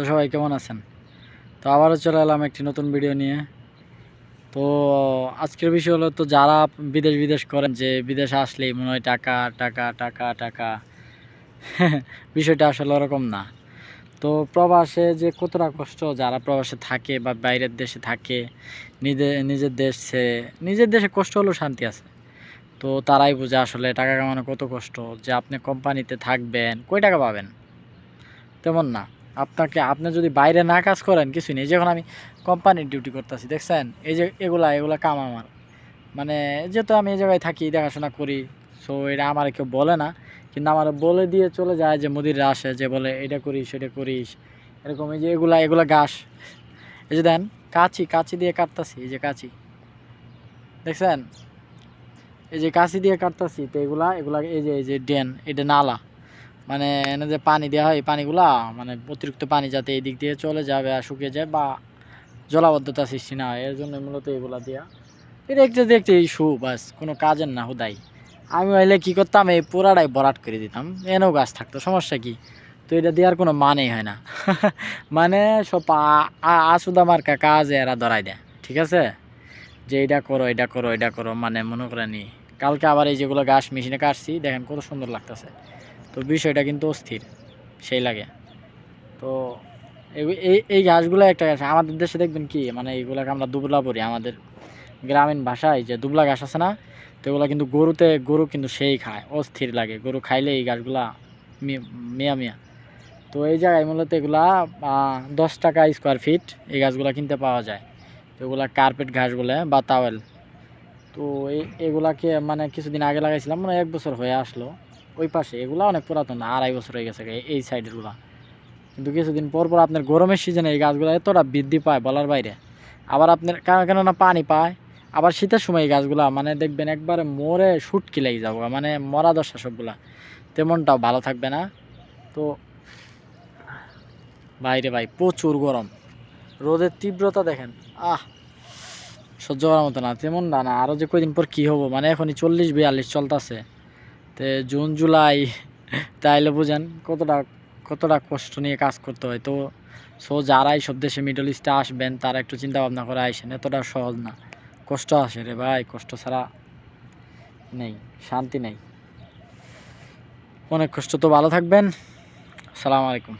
তো সবাই কেমন আছেন? তো আবারও চলে এলাম একটি নতুন ভিডিও নিয়ে। তো আজকের বিষয় হলো তো যারা বিদেশ বিদেশ করেন যে বিদেশে আসলেই মনে হয় টাকা টাকা টাকা টাকা। বিষয়টা আসলে ওরকম না। তো প্রবাসে যে কতটা কষ্ট যারা প্রবাসে থাকে বা বাইরের দেশে থাকে নিজের নিজের দেশে নিজের দেশে কষ্ট হলেও শান্তি আছে। তো তারাই বোঝে আসলে টাকা কামানো কত কষ্ট, যে আপনি কোম্পানিতে থাকবেন, কয় টাকা পাবেন? তেমন না। আপনাকে, আপনি যদি বাইরে না কাজ করেন কিছু নেই। যখন আমি কোম্পানির ডিউটি করতেছি, দেখছেন? এই যে এগুলা এগুলা কাম আমার। মানে যেহেতু আমি এই জায়গায় থাকি, দেখাশোনা করি সো এটা আমার কেউ বলে না। কিন্তু আমার বলে দিয়ে চলে যায় যে মুদিররা আসে, যে বলে, এটা করিস, সেটা করিস। এরকম এই যে এগুলা এগুলা ঘাস। এই যে দেন, কাঁচি কাঁচি দিয়ে কাটতাছি, এই যে কাঁচি। দেখছেন? এই যে কাঁচি দিয়ে কাটতাছি, তো এগুলা এগুলা, এই যে এই যে ড্রেন, এটা নালা। মানে এনে যে পানি দেওয়া হয় পানিগুলা মানে অতিরিক্ত পানি যাতে এই দিক দিয়ে চলে যাবে আর শুকিয়ে যায় বা জলাবদ্ধতা সৃষ্টি না হয়, এর জন্য মূলত এগুলা দেওয়া দেখতে দেখতে এই শু বাস, কোনো কাজের না হুদাই। আমি হইলে কী করতাম, এই পুরাটাই বরাট করে দিতাম। এনেও গাছ থাকতো, সমস্যা কি? তো এটা দেওয়ার কোনো মানেই হয় না। মানে সব আসুদা মার্কা কাজ এরা ধরাই দেয়, ঠিক আছে? যে এটা করো এটা করো এটা করো মানে মনে করেন। কালকে আবার এই যেগুলো গাছ মেশিনে কাটছি, দেখেন কত সুন্দর লাগতেছে। তো বিষয়টা কিন্তু অস্থির, সেই লাগে। তো এই- এই গাছগুলো একটা গাছ, আমাদের দেশে দেখবেন কি মানে এইগুলোকে আমরা দুবলা বলি, আমাদের গ্রামীণ ভাষায় যে দুবলা ঘাস আছে না, তো এগুলো কিন্তু গরুতে, গরু কিন্তু সেই খায়, অস্থির লাগে। গরু খাইলে এই গাছগুলা মিয়া মিয়া। তো এই জায়গায় মূলত এগুলা দশ টাকা স্কোয়ার ফিট এই গাছগুলা কিনতে পাওয়া যায়। তো এগুলা কার্পেট ঘাস বলে বা তাওয়েল তো এই এগুলাকে মানে কিছুদিন আগে লাগাইছিলাম মানে এক বছর হয়ে আসলো। ওই পাশে, এগুলা অনেক পুরাতন, আড়াই বছর হয়ে গেছে এই- সাইডেরগুলা কিন্তু কিছুদিন পর পর আপনার গরমের সিজনে এই গাছগুলো এতটা বৃদ্ধি পায় বলার বাইরে। আবার আপনার কেন কেননা পানি পায়, আবার শীতের সময় এই গাছগুলা মানে দেখবেন একবারে মরে শুটকি লেগে যাব মানে মরা দশা সবগুলা। তেমনটাও ভালো থাকবে না। তো, বাইরে ভাই, প্রচুর গরম। রোদের তীব্রতা দেখেন, আহ! সহ্য করার মতো না তেমন না। না আরও যে কয়দিন পর কী হব মানে এখনই চল্লিশ বিয়াল্লিশ চলতেছে। তে জুন, জুলাই, তাইলে বোঝেন কতটা কতটা কষ্ট নিয়ে কাজ করতে হয়। তো সো যারাই সব দেশে মিডল ইস্টে আসবেন, তারা একটু চিন্তা ভাবনা করে আসেন এতটা সহজ না। কষ্ট আসে রে ভাই, কষ্ট ছাড়া নেই, শান্তি নেই। অনেক কষ্ট, তো ভালো থাকবেন। আসসালামু আলাইকুম।